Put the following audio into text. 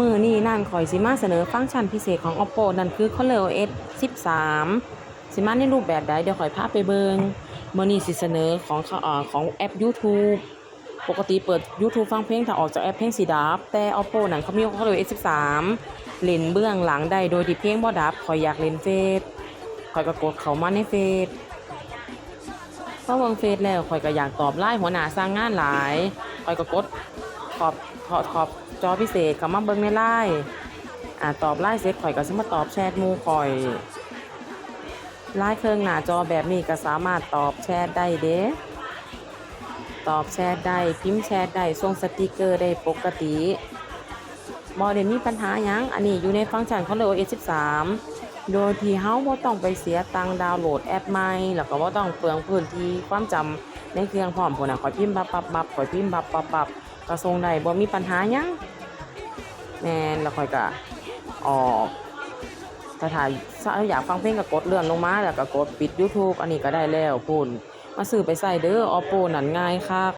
มือนี้นั่นข่อยสิมาเสนอฟังก์ชันพิเศษของ Oppo นั่นคือ ColorOS 13 สิมาในรูปแบบใดเดี๋ยวข่อยพาไปเบิงมื้อนี้สิเสนอของขาเอ่อของแอป YouTube ปกติเปิด YouTube ฟังเพลงถ้าออกจากแอปเพลงสิดับ แต่ Oppo นั่นเขามี ColorOS 13 เล่นเบื้องหลังได้โดยที่เพลงบ่ดับข่อยอยากเล่นเฟซข่อยก็กดเข้ามาในเฟซพอเบิ่งเฟซแล้วข่อยก็อยากตอบไลน์หัวหน้าสร้างงานหลายข่อยก็กด ขอบขอบขอบจอพิเศษเขามาเบิ่งในไลน์อ่าตอบไลน์เสร็จข่อยก็สิมาตอบแชทมูข่อยไลน์เครื่องหน้าจอแบบนี้ก็สามารถตอบแชทได้เด้ตอบแชทได้พิมพ์แชทได้ส่งสติกเกอร์ได้ปกติบ่ได้มีปัญหายังอันนี้อยู่ในฟังก์ชันของ iOS 13 โดยที่เฮาบ่ต้องไปเสียตังค์ดาวน์โหลดแอปใหม่แล้วก็บ่ต้องเปลืองพื้นที่ความจำในเครื่องพร้อมพุ่นน่ะขอยพิมพ์บับบับบับขอยพิมพ์บับบับบับ ก็ส่งได้บ่มีปัญหายังแมนแล้วค่อยก็ออกถ้าถ่ายถ้าอยากฟังเพลงก็กดเลื่อนลงมาแล้วก็กดปิด YouTube อันนี้ก็ได้แล้วพุ่นมาซื้อไปใส่เด้อออโปนั่นง่ายคัก